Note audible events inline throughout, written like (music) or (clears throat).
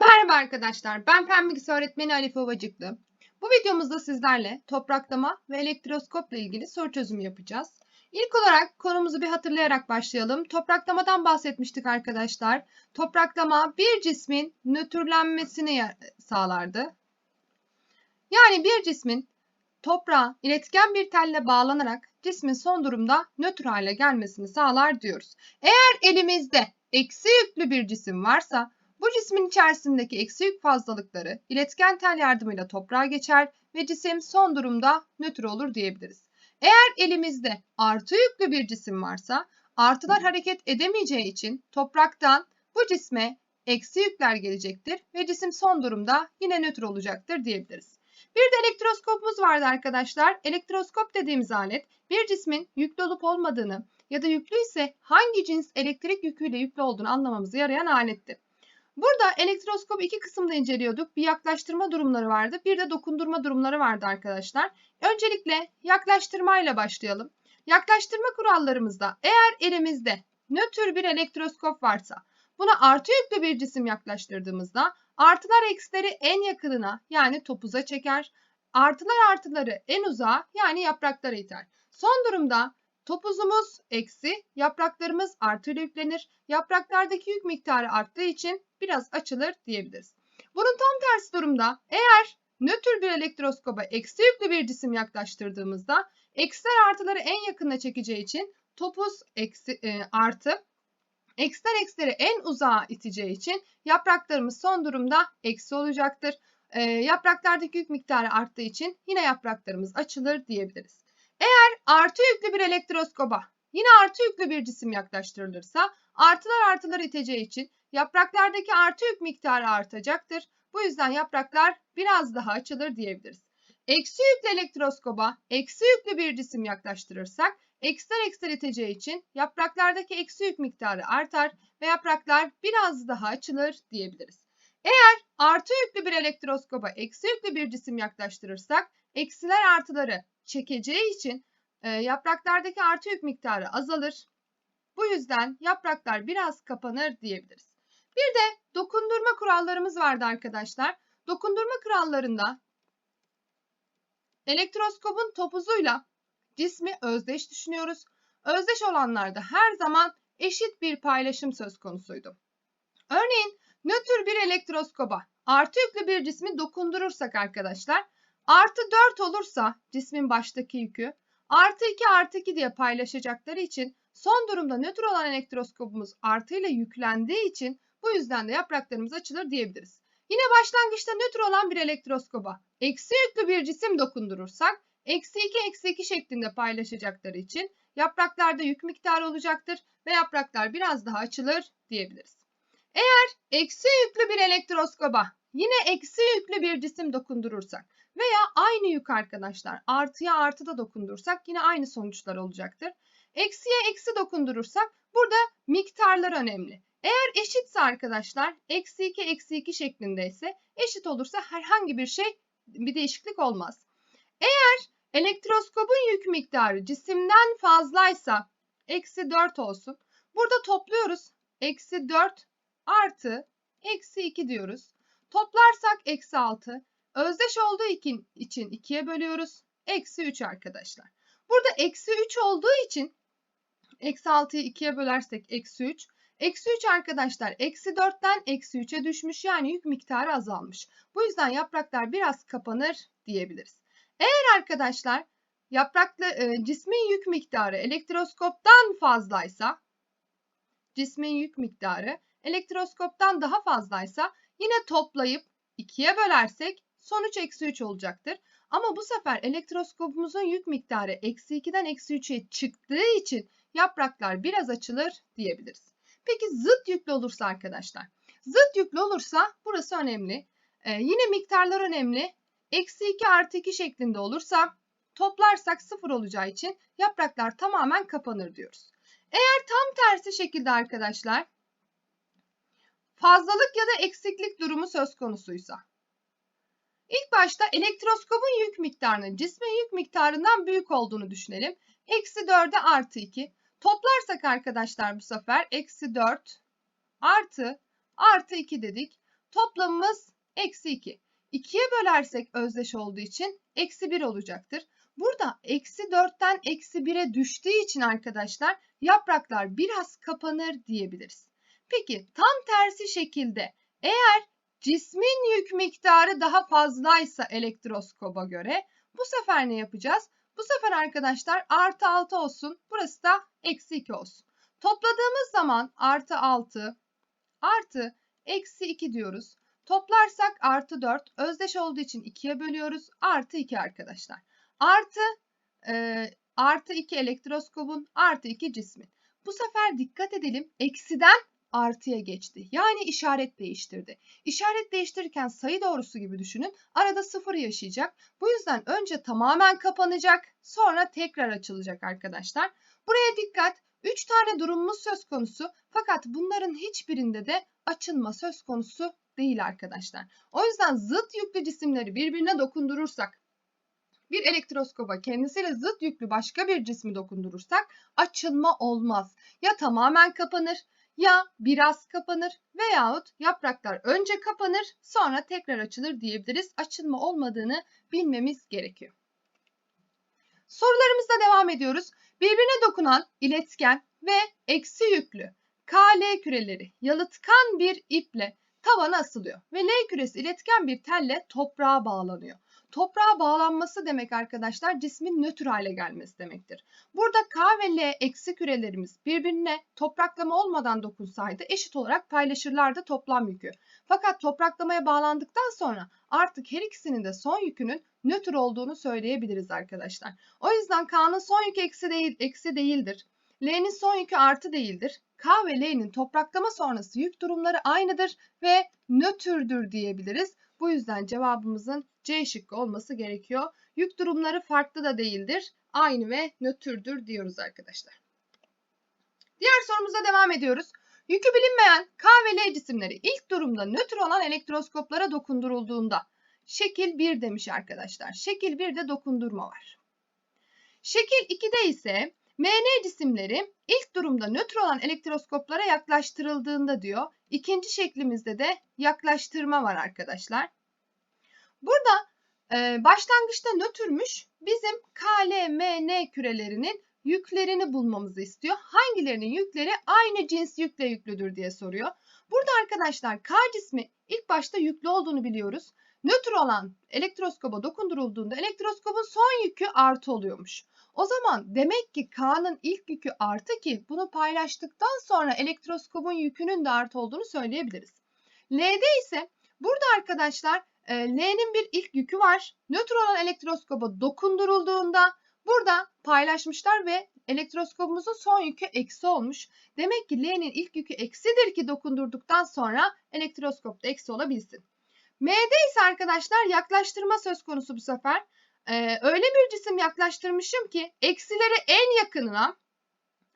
Merhaba arkadaşlar, ben fen bilgisi öğretmeni Alife Ovacıklı. Bu videomuzda sizlerle topraklama ve elektroskopla ilgili soru çözümü yapacağız. İlk olarak konumuzu bir hatırlayarak başlayalım. Topraklamadan bahsetmiştik arkadaşlar. Topraklama bir cismin nötrlenmesini sağlardı. Yani bir cismin toprağa iletken bir telle bağlanarak cismin son durumda nötr hale gelmesini sağlar diyoruz. Eğer elimizde eksi yüklü bir cisim varsa bu cismin içerisindeki eksi yük fazlalıkları iletken tel yardımıyla toprağa geçer ve cisim son durumda nötr olur diyebiliriz. Eğer elimizde artı yüklü bir cisim varsa artılar hareket edemeyeceği için topraktan bu cisme eksi yükler gelecektir ve cisim son durumda yine nötr olacaktır diyebiliriz. Bir de elektroskopumuz vardı arkadaşlar. Elektroskop dediğimiz alet bir cismin yüklü olup olmadığını ya da yüklü ise hangi cins elektrik yüküyle yüklü olduğunu anlamamıza yarayan aletti. Burada elektroskop iki kısımda inceliyorduk. Bir yaklaştırma durumları vardı, bir de dokundurma durumları vardı arkadaşlar. Öncelikle yaklaştırmayla başlayalım. Yaklaştırma kurallarımızda eğer elimizde nötr bir elektroskop varsa buna artı yüklü bir cisim yaklaştırdığımızda artılar eksileri en yakınına yani topuza çeker. Artılar artıları en uzağa yani yapraklara iter. Son durumda topuzumuz eksi, yapraklarımız artıyla yüklenir. Yapraklardaki yük miktarı arttığı için biraz açılır diyebiliriz. Bunun tam tersi durumda eğer nötr bir elektroskoba eksi yüklü bir cisim yaklaştırdığımızda eksiler artıları en yakına çekeceği için topuz eksi, e, artı eksiler eksileri en uzağa iteceği için yapraklarımız son durumda eksi olacaktır. E, yapraklardaki yük miktarı arttığı için yine yapraklarımız açılır diyebiliriz. Eğer artı yüklü bir elektroskoba yine artı yüklü bir cisim yaklaştırılırsa artılar artıları iteceği için yapraklardaki artı yük miktarı artacaktır. Bu yüzden yapraklar biraz daha açılır diyebiliriz. Eksi yüklü elektroskoba eksi yüklü bir cisim yaklaştırırsak eksiler eksiler iteceği için yapraklardaki eksi yük miktarı artar ve yapraklar biraz daha açılır diyebiliriz. Eğer artı yüklü bir elektroskoba eksi yüklü bir cisim yaklaştırırsak eksiler artıları çekeceği için e, yapraklardaki artı yük miktarı azalır. Bu yüzden yapraklar biraz kapanır diyebiliriz. Bir de dokundurma kurallarımız vardı arkadaşlar. Dokundurma kurallarında elektroskopun topuzuyla cismi özdeş düşünüyoruz. Özdeş olanlarda her zaman eşit bir paylaşım söz konusuydu. Örneğin nötr bir elektroskoba artı yüklü bir cismi dokundurursak arkadaşlar artı 4 olursa cismin baştaki yükü artı 2 artı 2 diye paylaşacakları için son durumda nötr olan elektroskopumuz artı ile yüklendiği için bu yüzden de yapraklarımız açılır diyebiliriz. Yine başlangıçta nötr olan bir elektroskoba eksi yüklü bir cisim dokundurursak eksi 2 eksi 2 şeklinde paylaşacakları için yapraklarda yük miktarı olacaktır ve yapraklar biraz daha açılır diyebiliriz. Eğer eksi yüklü bir elektroskoba yine eksi yüklü bir cisim dokundurursak veya aynı yük arkadaşlar artıya artı da dokundursak yine aynı sonuçlar olacaktır. Eksiye eksi dokundurursak burada miktarlar önemli. Eğer eşitse arkadaşlar eksi 2 eksi 2 şeklinde ise eşit olursa herhangi bir şey bir değişiklik olmaz. Eğer elektroskopun yük miktarı cisimden fazlaysa eksi 4 olsun. Burada topluyoruz. Eksi 4 artı eksi 2 diyoruz. Toplarsak eksi 6. Özdeş olduğu için 2'ye bölüyoruz. Eksi 3 arkadaşlar. Burada eksi 3 olduğu için eksi 6'yı 2'ye bölersek eksi 3. Eksi 3 arkadaşlar eksi 4'ten eksi 3'e düşmüş yani yük miktarı azalmış. Bu yüzden yapraklar biraz kapanır diyebiliriz. Eğer arkadaşlar yapraklı e, cismin yük miktarı elektroskoptan fazlaysa cismin yük miktarı elektroskoptan daha fazlaysa yine toplayıp 2'ye bölersek sonuç eksi 3 olacaktır. Ama bu sefer elektroskopumuzun yük miktarı eksi 2'den eksi 3'e çıktığı için yapraklar biraz açılır diyebiliriz. Peki zıt yüklü olursa arkadaşlar? Zıt yüklü olursa burası önemli. Ee, yine miktarlar önemli. Eksi 2 artı 2 şeklinde olursa toplarsak 0 olacağı için yapraklar tamamen kapanır diyoruz. Eğer tam tersi şekilde arkadaşlar fazlalık ya da eksiklik durumu söz konusuysa İlk başta elektroskopun yük miktarının cismin yük miktarından büyük olduğunu düşünelim. Eksi 4'e artı 2. Toplarsak arkadaşlar bu sefer eksi 4 artı artı 2 dedik. Toplamımız eksi 2. 2'ye bölersek özdeş olduğu için eksi 1 olacaktır. Burada eksi 4'ten eksi 1'e düştüğü için arkadaşlar yapraklar biraz kapanır diyebiliriz. Peki tam tersi şekilde eğer cismin yük miktarı daha fazlaysa elektroskoba göre bu sefer ne yapacağız? Bu sefer arkadaşlar artı 6 olsun. Burası da eksi 2 olsun. Topladığımız zaman artı 6 artı eksi 2 diyoruz. Toplarsak artı 4 özdeş olduğu için 2'ye bölüyoruz. Artı 2 arkadaşlar. Artı e, artı 2 elektroskobun artı 2 cismin. Bu sefer dikkat edelim eksiden artıya geçti. Yani işaret değiştirdi. İşaret değiştirirken sayı doğrusu gibi düşünün. Arada sıfır yaşayacak. Bu yüzden önce tamamen kapanacak. Sonra tekrar açılacak arkadaşlar. Buraya dikkat. 3 tane durumumuz söz konusu. Fakat bunların hiçbirinde de açılma söz konusu değil arkadaşlar. O yüzden zıt yüklü cisimleri birbirine dokundurursak bir elektroskoba kendisiyle zıt yüklü başka bir cismi dokundurursak açılma olmaz. Ya tamamen kapanır ya biraz kapanır veyahut yapraklar önce kapanır sonra tekrar açılır diyebiliriz. Açılma olmadığını bilmemiz gerekiyor. Sorularımızda devam ediyoruz. Birbirine dokunan iletken ve eksi yüklü KL küreleri yalıtkan bir iple tavana asılıyor ve L küresi iletken bir telle toprağa bağlanıyor. Toprağa bağlanması demek arkadaşlar cismin nötr hale gelmesi demektir. Burada K ve L eksi kürelerimiz birbirine topraklama olmadan dokunsaydı eşit olarak paylaşırlardı toplam yükü. Fakat topraklamaya bağlandıktan sonra artık her ikisinin de son yükünün nötr olduğunu söyleyebiliriz arkadaşlar. O yüzden K'nın son yükü eksi, değil, eksi değildir. L'nin son yükü artı değildir. K ve L'nin topraklama sonrası yük durumları aynıdır ve nötrdür diyebiliriz. Bu yüzden cevabımızın C şıkkı olması gerekiyor. Yük durumları farklı da değildir. Aynı ve nötrdür diyoruz arkadaşlar. Diğer sorumuza devam ediyoruz. Yükü bilinmeyen K ve L cisimleri ilk durumda nötr olan elektroskoplara dokundurulduğunda şekil 1 demiş arkadaşlar. Şekil 1'de dokundurma var. Şekil 2'de ise MN cisimleri ilk durumda nötr olan elektroskoplara yaklaştırıldığında diyor. İkinci şeklimizde de yaklaştırma var arkadaşlar. Burada e, başlangıçta nötrmüş bizim KLMN kürelerinin yüklerini bulmamızı istiyor. Hangilerinin yükleri aynı cins yükle yüklüdür diye soruyor. Burada arkadaşlar K cismi ilk başta yüklü olduğunu biliyoruz. Nötr olan elektroskoba dokundurulduğunda elektroskobun son yükü artı oluyormuş. O zaman demek ki K'nın ilk yükü artı ki bunu paylaştıktan sonra elektroskobun yükünün de artı olduğunu söyleyebiliriz. L'de ise burada arkadaşlar e, L'nin bir ilk yükü var. Nötr olan elektroskoba dokundurulduğunda burada paylaşmışlar ve elektroskopumuzun son yükü eksi olmuş. Demek ki L'nin ilk yükü eksidir ki dokundurduktan sonra elektroskop da eksi olabilsin. M'de ise arkadaşlar yaklaştırma söz konusu bu sefer. Ee, öyle bir cisim yaklaştırmışım ki eksileri en yakınına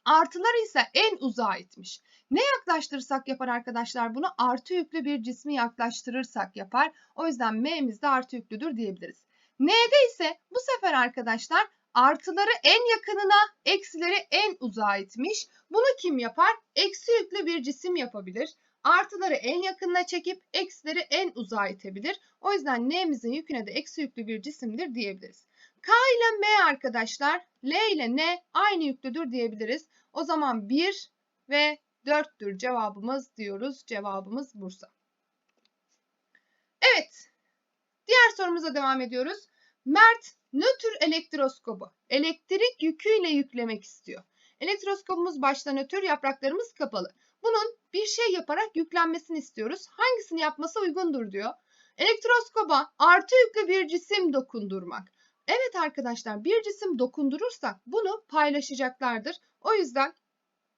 artıları ise en uzağa itmiş. Ne yaklaştırırsak yapar arkadaşlar bunu artı yüklü bir cismi yaklaştırırsak yapar. O yüzden M'miz de artı yüklüdür diyebiliriz. N'de ise bu sefer arkadaşlar artıları en yakınına eksileri en uzağa itmiş. Bunu kim yapar? Eksi yüklü bir cisim yapabilir artıları en yakınına çekip eksileri en uzağa itebilir. O yüzden n'mizin yüküne de eksi yüklü bir cisimdir diyebiliriz. K ile M arkadaşlar L ile N aynı yüklüdür diyebiliriz. O zaman 1 ve 4'tür cevabımız diyoruz. Cevabımız Bursa. Evet. Diğer sorumuza devam ediyoruz. Mert nötr elektroskobu elektrik yüküyle yüklemek istiyor. Elektroskopumuz başta nötr, yapraklarımız kapalı. Bunun bir şey yaparak yüklenmesini istiyoruz. Hangisini yapması uygundur diyor. Elektroskoba artı yüklü bir cisim dokundurmak. Evet arkadaşlar bir cisim dokundurursak bunu paylaşacaklardır. O yüzden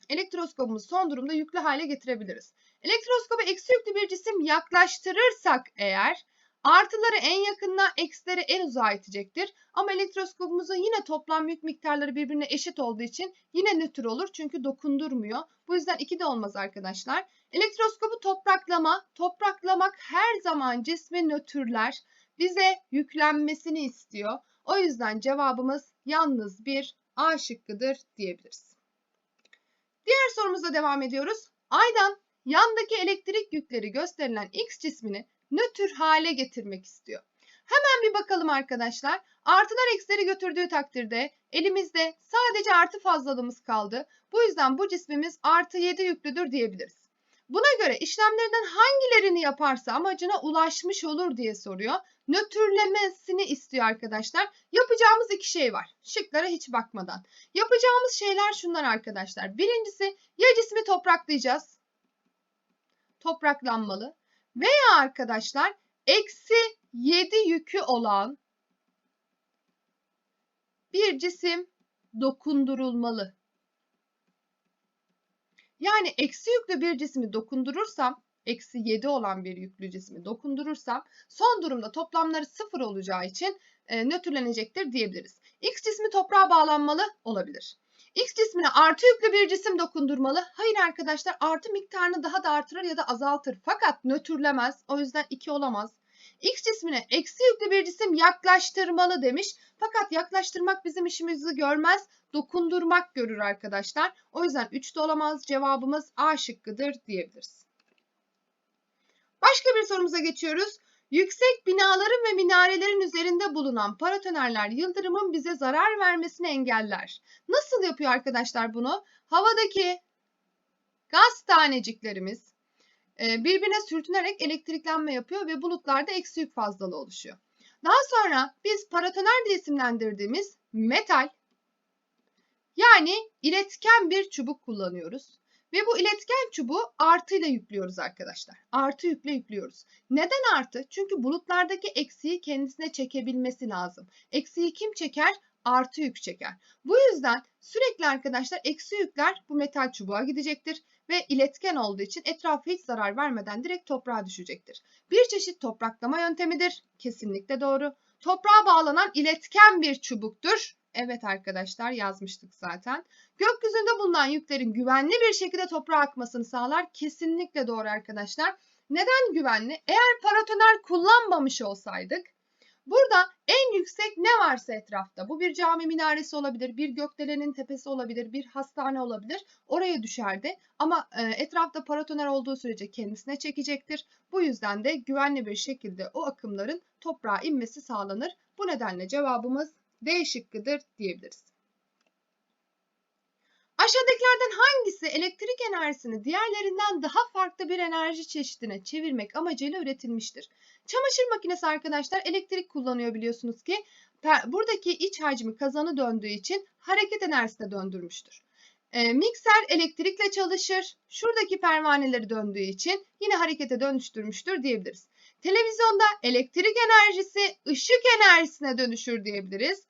elektroskopumuzu son durumda yüklü hale getirebiliriz. Elektroskoba eksi yüklü bir cisim yaklaştırırsak eğer Artıları en yakınına, eksileri en uzağa itecektir. Ama elektroskopumuzun yine toplam yük miktarları birbirine eşit olduğu için yine nötr olur. Çünkü dokundurmuyor. Bu yüzden 2 de olmaz arkadaşlar. Elektroskopu topraklama. Topraklamak her zaman cismi nötrler. Bize yüklenmesini istiyor. O yüzden cevabımız yalnız bir A şıkkıdır diyebiliriz. Diğer sorumuza devam ediyoruz. Aydan yandaki elektrik yükleri gösterilen X cismini nötr hale getirmek istiyor. Hemen bir bakalım arkadaşlar. Artılar eksileri götürdüğü takdirde elimizde sadece artı fazlalığımız kaldı. Bu yüzden bu cismimiz artı 7 yüklüdür diyebiliriz. Buna göre işlemlerden hangilerini yaparsa amacına ulaşmış olur diye soruyor. Nötrlemesini istiyor arkadaşlar. Yapacağımız iki şey var. Şıklara hiç bakmadan. Yapacağımız şeyler şunlar arkadaşlar. Birincisi ya cismi topraklayacağız. Topraklanmalı. Veya arkadaşlar eksi 7 yükü olan bir cisim dokundurulmalı. Yani eksi yüklü bir cismi dokundurursam, eksi 7 olan bir yüklü cismi dokundurursam son durumda toplamları sıfır olacağı için e, nötrlenecektir diyebiliriz. X cismi toprağa bağlanmalı olabilir. X cismine artı yüklü bir cisim dokundurmalı. Hayır arkadaşlar artı miktarını daha da artırır ya da azaltır. Fakat nötrlemez. O yüzden 2 olamaz. X cismine eksi yüklü bir cisim yaklaştırmalı demiş. Fakat yaklaştırmak bizim işimizi görmez. Dokundurmak görür arkadaşlar. O yüzden 3 de olamaz. Cevabımız A şıkkıdır diyebiliriz. Başka bir sorumuza geçiyoruz. Yüksek binaların ve minarelerin üzerinde bulunan paratonerler yıldırımın bize zarar vermesini engeller. Nasıl yapıyor arkadaşlar bunu? Havadaki gaz taneciklerimiz e, birbirine sürtünerek elektriklenme yapıyor ve bulutlarda eksi yük fazlalığı oluşuyor. Daha sonra biz paratoner diye isimlendirdiğimiz metal yani iletken bir çubuk kullanıyoruz. Ve bu iletken çubuğu artıyla yüklüyoruz arkadaşlar. Artı yükle yüklüyoruz. Neden artı? Çünkü bulutlardaki eksiği kendisine çekebilmesi lazım. Eksiği kim çeker? Artı yük çeker. Bu yüzden sürekli arkadaşlar eksi yükler bu metal çubuğa gidecektir ve iletken olduğu için etrafı hiç zarar vermeden direkt toprağa düşecektir. Bir çeşit topraklama yöntemidir. Kesinlikle doğru. Toprağa bağlanan iletken bir çubuktur. Evet arkadaşlar yazmıştık zaten. Gökyüzünde bulunan yüklerin güvenli bir şekilde toprağa akmasını sağlar. Kesinlikle doğru arkadaşlar. Neden güvenli? Eğer paratoner kullanmamış olsaydık burada en yüksek ne varsa etrafta bu bir cami minaresi olabilir, bir gökdelenin tepesi olabilir, bir hastane olabilir. Oraya düşerdi ama e, etrafta paratoner olduğu sürece kendisine çekecektir. Bu yüzden de güvenli bir şekilde o akımların toprağa inmesi sağlanır. Bu nedenle cevabımız D şıkkıdır diyebiliriz. Aşağıdakilerden hangisi elektrik enerjisini diğerlerinden daha farklı bir enerji çeşidine çevirmek amacıyla üretilmiştir? Çamaşır makinesi arkadaşlar elektrik kullanıyor biliyorsunuz ki. Buradaki iç hacmi kazanı döndüğü için hareket enerjisine döndürmüştür. E, mikser elektrikle çalışır. Şuradaki pervaneleri döndüğü için yine harekete dönüştürmüştür diyebiliriz. Televizyonda elektrik enerjisi ışık enerjisine dönüşür diyebiliriz.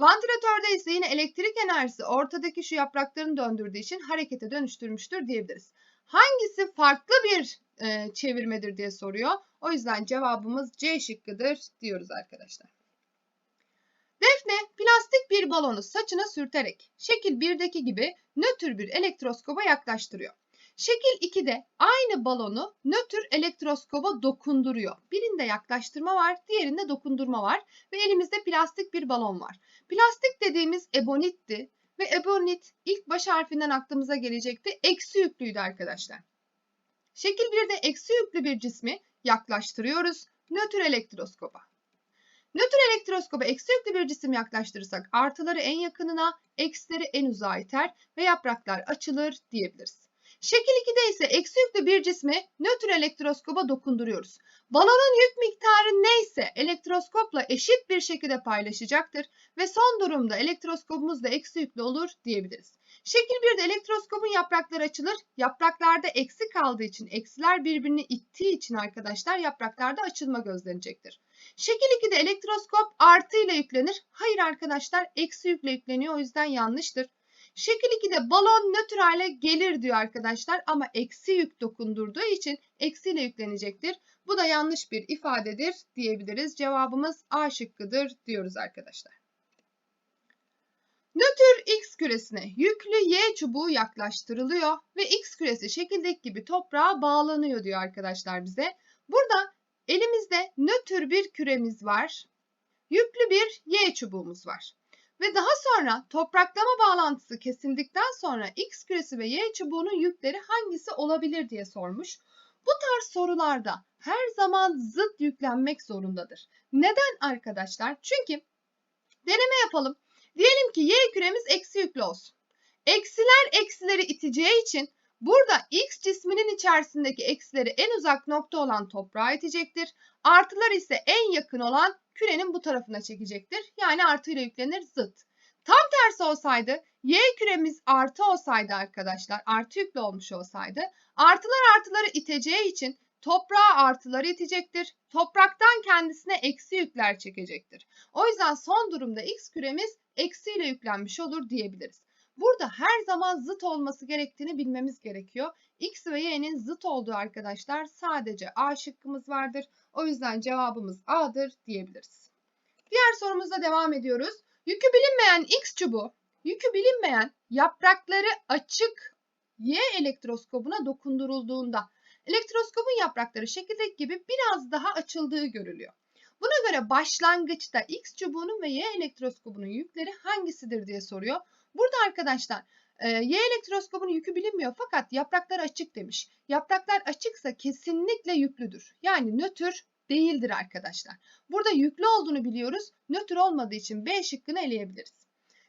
Vantilatörde ise yine elektrik enerjisi ortadaki şu yaprakların döndürdüğü için harekete dönüştürmüştür diyebiliriz. Hangisi farklı bir e, çevirmedir diye soruyor. O yüzden cevabımız C şıkkıdır diyoruz arkadaşlar. Defne plastik bir balonu saçına sürterek şekil 1'deki gibi nötr bir elektroskoba yaklaştırıyor. Şekil 2'de aynı balonu nötr elektroskoba dokunduruyor. Birinde yaklaştırma var, diğerinde dokundurma var ve elimizde plastik bir balon var. Plastik dediğimiz ebonitti ve ebonit ilk baş harfinden aklımıza gelecekti. Eksi yüklüydü arkadaşlar. Şekil 1'de eksi yüklü bir cismi yaklaştırıyoruz nötr elektroskoba. Nötr elektroskoba eksi yüklü bir cisim yaklaştırırsak artıları en yakınına, eksileri en uzağa iter ve yapraklar açılır diyebiliriz. Şekil 2'de ise eksi yüklü bir cismi nötr elektroskoba dokunduruyoruz. Balonun yük miktarı neyse elektroskopla eşit bir şekilde paylaşacaktır ve son durumda elektroskopumuz da eksi yüklü olur diyebiliriz. Şekil 1'de elektroskopun yaprakları açılır. Yapraklarda eksi kaldığı için eksiler birbirini ittiği için arkadaşlar yapraklarda açılma gözlenecektir. Şekil 2'de elektroskop artı ile yüklenir. Hayır arkadaşlar eksi yükle yükleniyor o yüzden yanlıştır. Şekil 2'de balon nötr hale gelir diyor arkadaşlar ama eksi yük dokundurduğu için eksiyle yüklenecektir. Bu da yanlış bir ifadedir diyebiliriz. Cevabımız A şıkkıdır diyoruz arkadaşlar. Nötr X küresine yüklü Y çubuğu yaklaştırılıyor ve X küresi şekildeki gibi toprağa bağlanıyor diyor arkadaşlar bize. Burada elimizde nötr bir küremiz var. Yüklü bir Y çubuğumuz var. Ve daha sonra topraklama bağlantısı kesildikten sonra X küresi ve Y çubuğunun yükleri hangisi olabilir diye sormuş. Bu tarz sorularda her zaman zıt yüklenmek zorundadır. Neden arkadaşlar? Çünkü deneme yapalım. Diyelim ki Y küremiz eksi yüklü olsun. Eksiler eksileri iteceği için burada X cisminin içerisindeki eksileri en uzak nokta olan toprağa itecektir. Artılar ise en yakın olan kürenin bu tarafına çekecektir. Yani artıyla yüklenir zıt. Tam tersi olsaydı Y küremiz artı olsaydı arkadaşlar artı yüklü olmuş olsaydı artılar artıları iteceği için toprağa artıları itecektir. Topraktan kendisine eksi yükler çekecektir. O yüzden son durumda X küremiz eksiyle yüklenmiş olur diyebiliriz. Burada her zaman zıt olması gerektiğini bilmemiz gerekiyor. X ve Y'nin zıt olduğu arkadaşlar sadece A şıkkımız vardır. O yüzden cevabımız A'dır diyebiliriz. Diğer sorumuzla devam ediyoruz. Yükü bilinmeyen X çubuğu, yükü bilinmeyen yaprakları açık Y elektroskobuna dokundurulduğunda elektroskopun yaprakları şekildeki gibi biraz daha açıldığı görülüyor. Buna göre başlangıçta X çubuğunun ve Y elektroskobunun yükleri hangisidir diye soruyor. Burada arkadaşlar e, Y elektroskobunun yükü bilinmiyor fakat yapraklar açık demiş. Yapraklar açıksa kesinlikle yüklüdür. Yani nötr değildir arkadaşlar. Burada yüklü olduğunu biliyoruz. Nötr olmadığı için B şıkkını eleyebiliriz.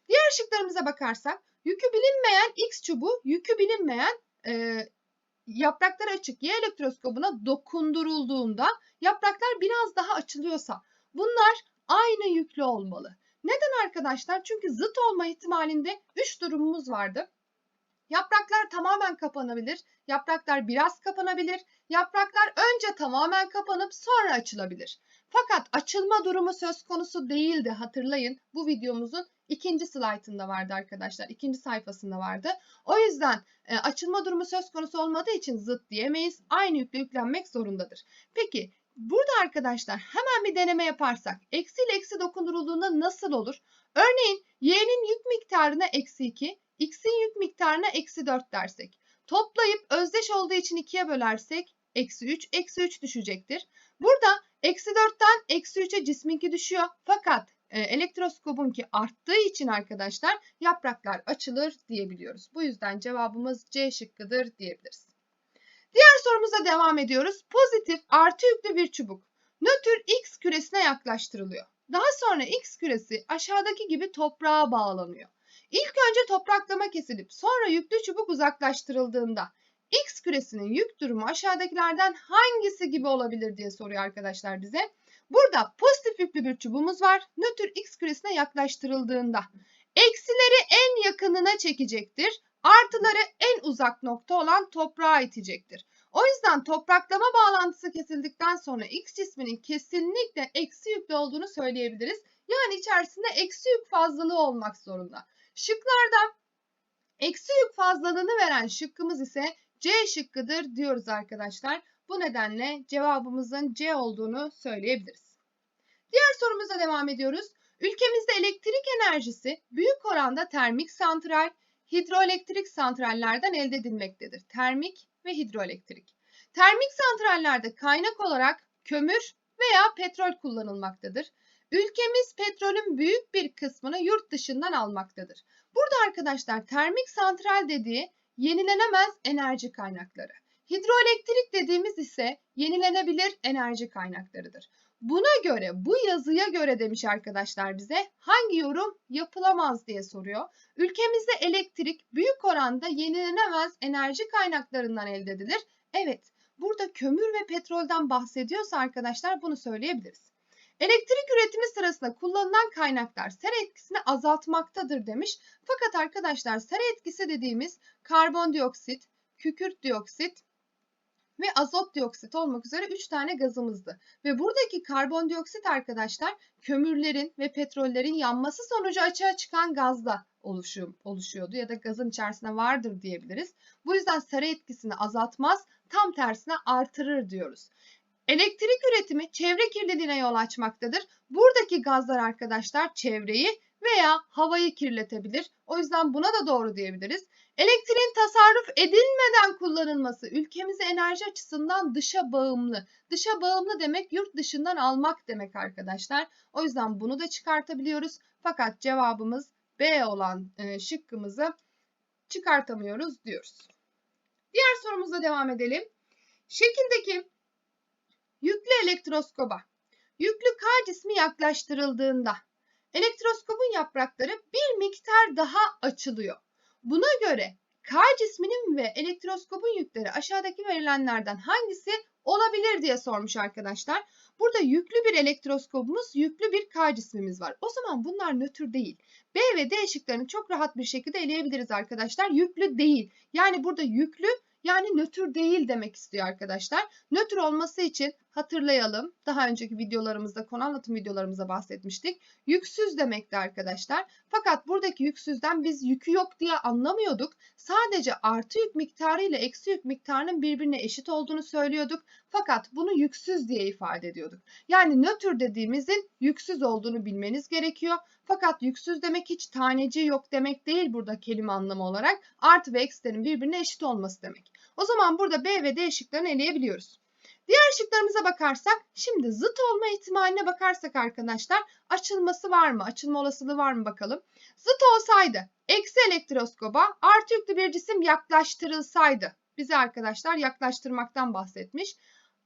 Diğer şıklarımıza bakarsak yükü bilinmeyen X çubuğu yükü bilinmeyen e, yapraklar açık Y elektroskobuna dokundurulduğunda yapraklar biraz daha açılıyorsa bunlar aynı yüklü olmalı. Neden arkadaşlar? Çünkü zıt olma ihtimalinde 3 durumumuz vardı. Yapraklar tamamen kapanabilir, yapraklar biraz kapanabilir, yapraklar önce tamamen kapanıp sonra açılabilir. Fakat açılma durumu söz konusu değildi hatırlayın. Bu videomuzun ikinci slaytında vardı arkadaşlar. ikinci sayfasında vardı. O yüzden e, açılma durumu söz konusu olmadığı için zıt diyemeyiz. Aynı yükle yüklenmek zorundadır. Peki burada arkadaşlar hemen bir deneme yaparsak eksi ile eksi dokundurulduğunda nasıl olur? Örneğin y'nin yük miktarına eksi 2, x'in yük miktarına eksi 4 dersek. Toplayıp özdeş olduğu için 2'ye bölersek eksi 3, eksi 3 düşecektir. Burada eksi 4'ten eksi 3'e cisminki düşüyor. Fakat e, elektroskobunki arttığı için arkadaşlar yapraklar açılır diyebiliyoruz. Bu yüzden cevabımız C şıkkıdır diyebiliriz. Diğer sorumuza devam ediyoruz. Pozitif artı yüklü bir çubuk nötr X küresine yaklaştırılıyor. Daha sonra X küresi aşağıdaki gibi toprağa bağlanıyor. İlk önce topraklama kesilip sonra yüklü çubuk uzaklaştırıldığında X küresinin yük durumu aşağıdakilerden hangisi gibi olabilir diye soruyor arkadaşlar bize. Burada pozitif yüklü bir çubuğumuz var. Nötr X küresine yaklaştırıldığında eksileri en yakınına çekecektir. Artıları en uzak nokta olan toprağa itecektir. O yüzden topraklama bağlantısı kesildikten sonra X cisminin kesinlikle eksi yüklü olduğunu söyleyebiliriz. Yani içerisinde eksi yük fazlalığı olmak zorunda. Şıklarda eksi yük fazlalığını veren şıkkımız ise C şıkkıdır diyoruz arkadaşlar. Bu nedenle cevabımızın C olduğunu söyleyebiliriz. Diğer sorumuza devam ediyoruz. Ülkemizde elektrik enerjisi büyük oranda termik santral, hidroelektrik santrallerden elde edilmektedir. Termik ve hidroelektrik. Termik santrallerde kaynak olarak kömür veya petrol kullanılmaktadır. Ülkemiz petrolün büyük bir kısmını yurt dışından almaktadır. Burada arkadaşlar termik santral dediği yenilenemez enerji kaynakları. Hidroelektrik dediğimiz ise yenilenebilir enerji kaynaklarıdır. Buna göre, bu yazıya göre demiş arkadaşlar bize hangi yorum yapılamaz diye soruyor. Ülkemizde elektrik büyük oranda yenilenemez enerji kaynaklarından elde edilir. Evet, burada kömür ve petrolden bahsediyorsa arkadaşlar bunu söyleyebiliriz. Elektrik üretimi sırasında kullanılan kaynaklar sera etkisini azaltmaktadır demiş. Fakat arkadaşlar sera etkisi dediğimiz karbondioksit, kükürt dioksit, ve azot dioksit olmak üzere 3 tane gazımızdı. Ve buradaki karbondioksit arkadaşlar kömürlerin ve petrollerin yanması sonucu açığa çıkan gazda oluşuyor, oluşuyordu ya da gazın içerisinde vardır diyebiliriz. Bu yüzden sera etkisini azaltmaz, tam tersine artırır diyoruz. Elektrik üretimi çevre kirliliğine yol açmaktadır. Buradaki gazlar arkadaşlar çevreyi veya havayı kirletebilir. O yüzden buna da doğru diyebiliriz. Elektriğin tasarruf edilmeden kullanılması ülkemizi enerji açısından dışa bağımlı. Dışa bağımlı demek yurt dışından almak demek arkadaşlar. O yüzden bunu da çıkartabiliyoruz. Fakat cevabımız B olan e, şıkkımızı çıkartamıyoruz diyoruz. Diğer sorumuzla devam edelim. Şekildeki yüklü elektroskoba yüklü K cismi yaklaştırıldığında elektroskopun yaprakları bir miktar daha açılıyor. Buna göre K cisminin ve elektroskopun yükleri aşağıdaki verilenlerden hangisi olabilir diye sormuş arkadaşlar. Burada yüklü bir elektroskopumuz, yüklü bir K cismimiz var. O zaman bunlar nötr değil. B ve D ışıklarını çok rahat bir şekilde eleyebiliriz arkadaşlar. Yüklü değil. Yani burada yüklü yani nötr değil demek istiyor arkadaşlar. Nötr olması için hatırlayalım. Daha önceki videolarımızda, konu anlatım videolarımızda bahsetmiştik. Yüksüz demekti arkadaşlar. Fakat buradaki yüksüzden biz yükü yok diye anlamıyorduk. Sadece artı yük miktarı ile eksi yük miktarının birbirine eşit olduğunu söylüyorduk. Fakat bunu yüksüz diye ifade ediyorduk. Yani nötr dediğimizin yüksüz olduğunu bilmeniz gerekiyor. Fakat yüksüz demek hiç taneci yok demek değil burada kelime anlamı olarak. Artı ve eksilerin birbirine eşit olması demek. O zaman burada B ve D şıklarını eleyebiliyoruz. Diğer şıklarımıza bakarsak şimdi zıt olma ihtimaline bakarsak arkadaşlar açılması var mı? Açılma olasılığı var mı bakalım. Zıt olsaydı eksi elektroskoba artı yüklü bir cisim yaklaştırılsaydı. Bize arkadaşlar yaklaştırmaktan bahsetmiş.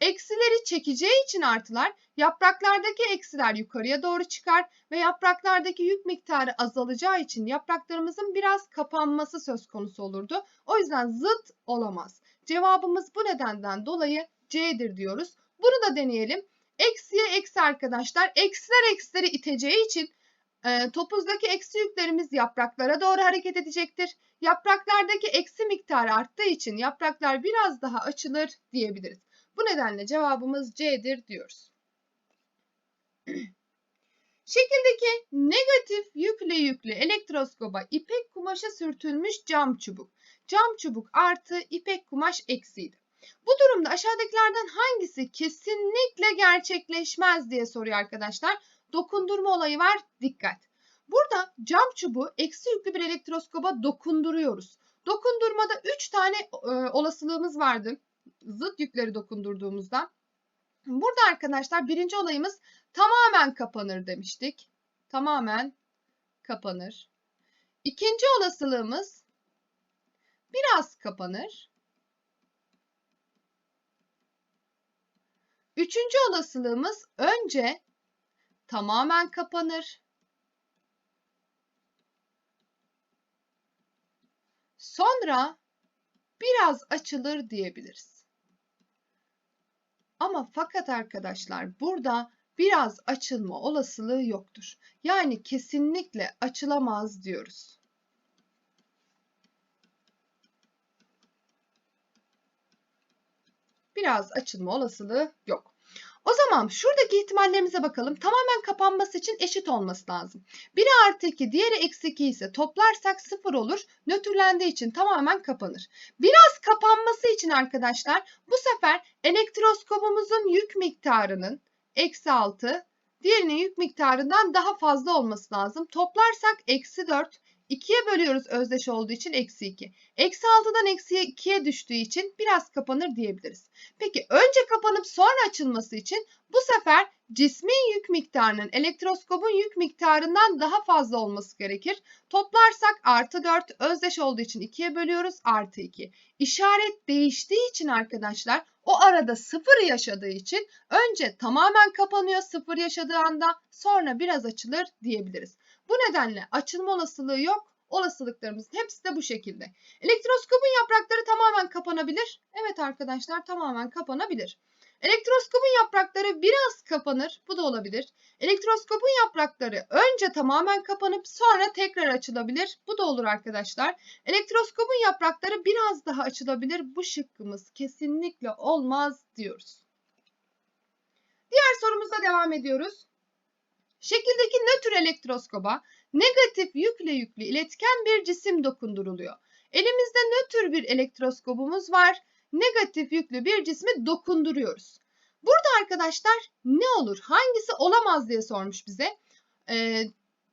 Eksileri çekeceği için artılar yapraklardaki eksiler yukarıya doğru çıkar ve yapraklardaki yük miktarı azalacağı için yapraklarımızın biraz kapanması söz konusu olurdu. O yüzden zıt olamaz. Cevabımız bu nedenden dolayı C'dir diyoruz. Bunu da deneyelim. Eksiye eksi arkadaşlar. Eksiler eksileri iteceği için e, topuzdaki eksi yüklerimiz yapraklara doğru hareket edecektir. Yapraklardaki eksi miktarı arttığı için yapraklar biraz daha açılır diyebiliriz. Bu nedenle cevabımız C'dir diyoruz. (clears throat) Şekildeki negatif yükle yüklü elektroskoba ipek kumaşa sürtülmüş cam çubuk. Cam çubuk artı ipek kumaş eksiydi. Bu durumda aşağıdakilerden hangisi kesinlikle gerçekleşmez diye soruyor arkadaşlar. Dokundurma olayı var. Dikkat. Burada cam çubuğu eksi yüklü bir elektroskoba dokunduruyoruz. Dokundurmada 3 tane e, olasılığımız vardı. Zıt yükleri dokundurduğumuzda. Burada arkadaşlar birinci olayımız tamamen kapanır demiştik. Tamamen kapanır. İkinci olasılığımız biraz kapanır. Üçüncü olasılığımız önce tamamen kapanır. Sonra biraz açılır diyebiliriz. Ama fakat arkadaşlar burada biraz açılma olasılığı yoktur. Yani kesinlikle açılamaz diyoruz. Biraz açılma olasılığı yok. O zaman şuradaki ihtimallerimize bakalım. Tamamen kapanması için eşit olması lazım. Biri artı 2, diğeri eksi 2 ise toplarsak 0 olur. Nötrlendiği için tamamen kapanır. Biraz kapanması için arkadaşlar bu sefer elektroskopumuzun yük miktarının eksi 6, diğerinin yük miktarından daha fazla olması lazım. Toplarsak eksi 4, 2'ye bölüyoruz özdeş olduğu için eksi 2. Eksi 6'dan eksi 2'ye düştüğü için biraz kapanır diyebiliriz. Peki önce kapanıp sonra açılması için bu sefer cismin yük miktarının elektroskopun yük miktarından daha fazla olması gerekir. Toplarsak artı 4 özdeş olduğu için 2'ye bölüyoruz artı 2. İşaret değiştiği için arkadaşlar o arada sıfır yaşadığı için önce tamamen kapanıyor sıfır yaşadığı anda sonra biraz açılır diyebiliriz. Bu nedenle açılma olasılığı yok. Olasılıklarımızın hepsi de bu şekilde. Elektroskopun yaprakları tamamen kapanabilir. Evet arkadaşlar tamamen kapanabilir. Elektroskopun yaprakları biraz kapanır. Bu da olabilir. Elektroskopun yaprakları önce tamamen kapanıp sonra tekrar açılabilir. Bu da olur arkadaşlar. Elektroskopun yaprakları biraz daha açılabilir. Bu şıkkımız kesinlikle olmaz diyoruz. Diğer sorumuzla devam ediyoruz. Şekildeki nötr elektroskoba negatif yükle yüklü iletken bir cisim dokunduruluyor. Elimizde nötr bir elektroskobumuz var. Negatif yüklü bir cismi dokunduruyoruz. Burada arkadaşlar ne olur? Hangisi olamaz diye sormuş bize. Ee,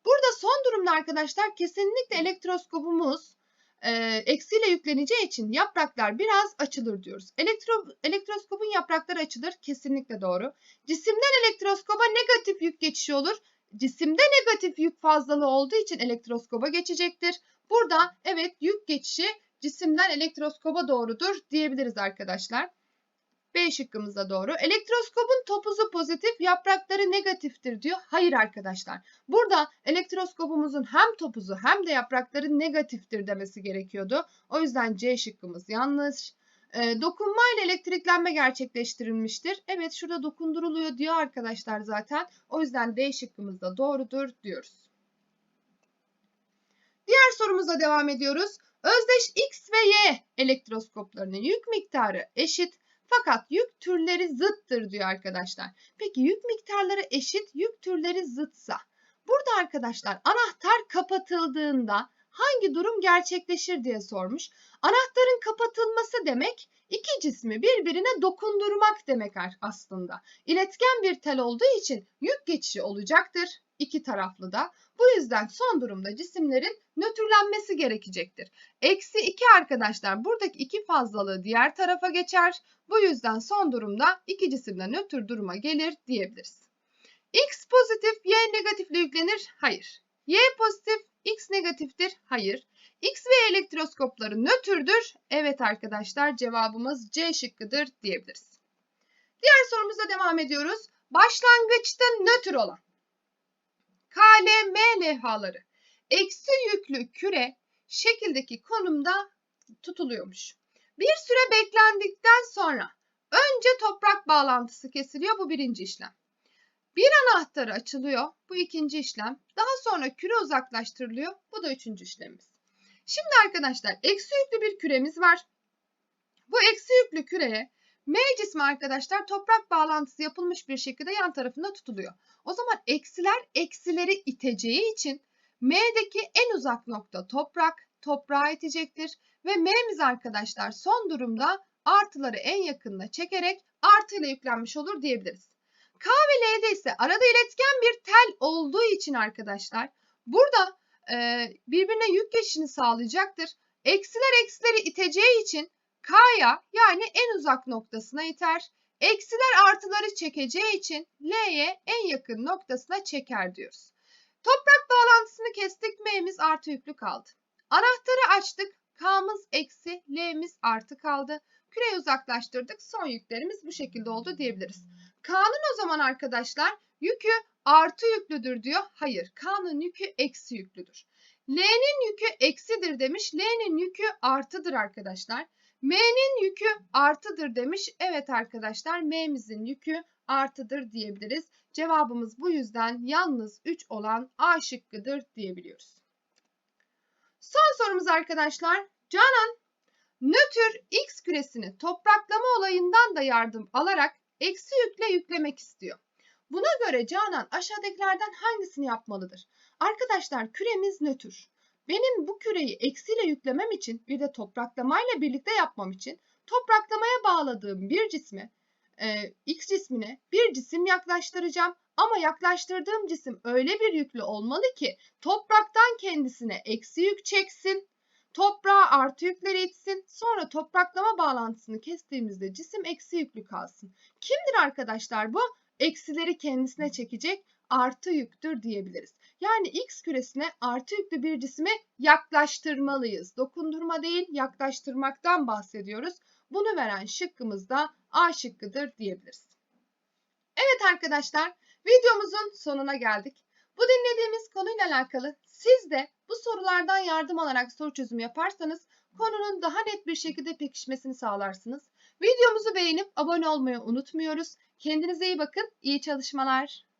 Burada son durumda arkadaşlar kesinlikle elektroskopumuz e, eksiyle yükleneceği için yapraklar biraz açılır diyoruz. Elektro, elektroskopun yaprakları açılır kesinlikle doğru. Cisimden elektroskoba negatif yük geçişi olur. Cisimde negatif yük fazlalığı olduğu için elektroskoba geçecektir. Burada evet yük geçişi cisimden elektroskoba doğrudur diyebiliriz arkadaşlar. B şıkkımız da doğru. Elektroskopun topuzu pozitif, yaprakları negatiftir diyor. Hayır arkadaşlar. Burada elektroskopumuzun hem topuzu hem de yaprakları negatiftir demesi gerekiyordu. O yüzden C şıkkımız yanlış. E, dokunma ile elektriklenme gerçekleştirilmiştir. Evet şurada dokunduruluyor diyor arkadaşlar zaten. O yüzden D şıkkımız da doğrudur diyoruz. Diğer sorumuza devam ediyoruz. Özdeş X ve Y elektroskoplarının yük miktarı eşit fakat yük türleri zıttır diyor arkadaşlar. Peki yük miktarları eşit, yük türleri zıtsa. Burada arkadaşlar anahtar kapatıldığında hangi durum gerçekleşir diye sormuş. Anahtarın kapatılması demek iki cismi birbirine dokundurmak demek aslında. İletken bir tel olduğu için yük geçişi olacaktır iki taraflı da. Bu yüzden son durumda cisimlerin nötrlenmesi gerekecektir. Eksi 2 arkadaşlar buradaki iki fazlalığı diğer tarafa geçer. Bu yüzden son durumda iki cisimle nötr duruma gelir diyebiliriz. X pozitif, Y negatifle yüklenir? Hayır. Y pozitif, X negatiftir? Hayır. X ve elektroskopları nötrdür? Evet arkadaşlar cevabımız C şıkkıdır diyebiliriz. Diğer sorumuza devam ediyoruz. Başlangıçta nötr olan KLM levhaları eksi yüklü küre şekildeki konumda tutuluyormuş. Bir süre beklendikten sonra önce toprak bağlantısı kesiliyor bu birinci işlem. Bir anahtarı açılıyor bu ikinci işlem. Daha sonra küre uzaklaştırılıyor bu da üçüncü işlemimiz. Şimdi arkadaşlar eksi yüklü bir küremiz var. Bu eksi yüklü küreye M cismi arkadaşlar toprak bağlantısı yapılmış bir şekilde yan tarafında tutuluyor. O zaman eksiler eksileri iteceği için M'deki en uzak nokta toprak, toprağa itecektir. Ve M'miz arkadaşlar son durumda artıları en yakınına çekerek artıyla yüklenmiş olur diyebiliriz. K ve L'de ise arada iletken bir tel olduğu için arkadaşlar burada e, birbirine yük geçişini sağlayacaktır. Eksiler eksileri iteceği için K'ya yani en uzak noktasına iter. Eksiler artıları çekeceği için L'ye en yakın noktasına çeker diyoruz. Toprak bağlantısını kestik. M'miz artı yüklü kaldı. Anahtarı açtık. K'mız eksi, L'miz artı kaldı. Küreyi uzaklaştırdık. Son yüklerimiz bu şekilde oldu diyebiliriz. K'nın o zaman arkadaşlar yükü artı yüklüdür diyor. Hayır. K'nın yükü eksi yüklüdür. L'nin yükü eksidir demiş. L'nin yükü artıdır arkadaşlar. M'nin yükü artıdır demiş. Evet arkadaşlar M'mizin yükü artıdır diyebiliriz. Cevabımız bu yüzden yalnız 3 olan A şıkkıdır diyebiliyoruz. Son sorumuz arkadaşlar. Canan nötr X küresini topraklama olayından da yardım alarak eksi yükle yüklemek istiyor. Buna göre Canan aşağıdakilerden hangisini yapmalıdır? Arkadaşlar küremiz nötr. Benim bu küreyi eksiyle yüklemem için bir de topraklamayla birlikte yapmam için topraklamaya bağladığım bir cisme e, X cismine bir cisim yaklaştıracağım. Ama yaklaştırdığım cisim öyle bir yüklü olmalı ki topraktan kendisine eksi yük çeksin, toprağa artı yükleri itsin, sonra topraklama bağlantısını kestiğimizde cisim eksi yüklü kalsın. Kimdir arkadaşlar bu? Eksileri kendisine çekecek artı yüktür diyebiliriz. Yani X küresine artı yüklü bir cismi yaklaştırmalıyız. Dokundurma değil yaklaştırmaktan bahsediyoruz. Bunu veren şıkkımız da A şıkkıdır diyebiliriz. Evet arkadaşlar videomuzun sonuna geldik. Bu dinlediğimiz konuyla alakalı siz de bu sorulardan yardım alarak soru çözümü yaparsanız konunun daha net bir şekilde pekişmesini sağlarsınız. Videomuzu beğenip abone olmayı unutmuyoruz. Kendinize iyi bakın, iyi çalışmalar.